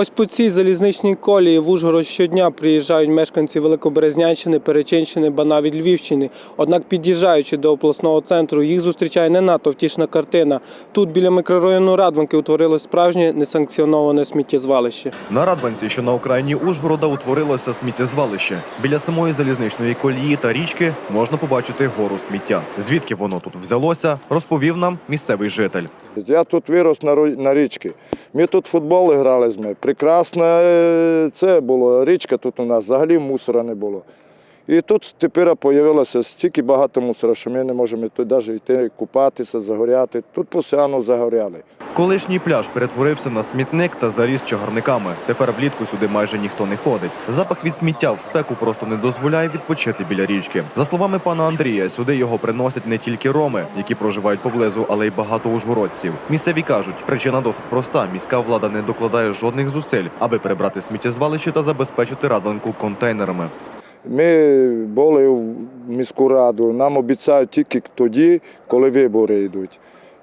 Ось по цій залізничній колії в Ужгород щодня приїжджають мешканці Великоберезнянщини, Перечинщини, ба навіть Львівщини. Однак, під'їжджаючи до обласного центру, їх зустрічає не надто втішна картина. Тут біля мікрорайону Радванки утворилось справжнє несанкціоноване сміттєзвалище. На Радванці, що на окраїні Ужгорода, утворилося сміттєзвалище. Біля самої залізничної колії та річки можна побачити гору сміття. Звідки воно тут взялося, розповів нам місцевий житель. Я тут вирос на, річці. Ми тут футбол грали з ми. Прекрасне е, це було. Річка тут у нас, взагалі мусора не було. І тут тепер з'явилося стільки багато мусора, що ми не можемо тут навіть йти купатися, загоряти. Тут постійно загоряли. Колишній пляж перетворився на смітник та заріс чагарниками. Тепер влітку сюди майже ніхто не ходить. Запах від сміття в спеку просто не дозволяє відпочити біля річки. За словами пана Андрія, сюди його приносять не тільки роми, які проживають поблизу, але й багато ужгородців. Місцеві кажуть, причина досить проста: міська влада не докладає жодних зусиль, аби прибрати сміттєзвалище та забезпечити радванку контейнерами. Ми були в міську раду, нам обіцяють тільки тоді, коли вибори йдуть.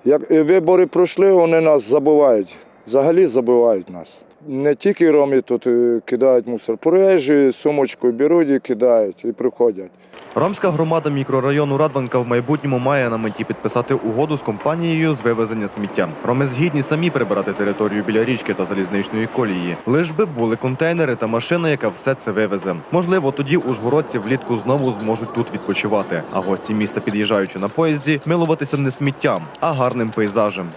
Як е, вибори пройшли, вони нас забувають. Взагалі забувають нас. Не тільки ромі тут е, кидають мусор, проїжджі сумочку беруть і кидають, і приходять. Ромська громада мікрорайону Радванка в майбутньому має на меті підписати угоду з компанією з вивезення сміття. Роми згідні самі прибирати територію біля річки та залізничної колії. Лиш би були контейнери та машина, яка все це вивезе. Можливо, тоді ужгородці влітку знову зможуть тут відпочивати. А гості міста, під'їжджаючи на поїзді, милуватися не сміттям, а гарним пейзажем.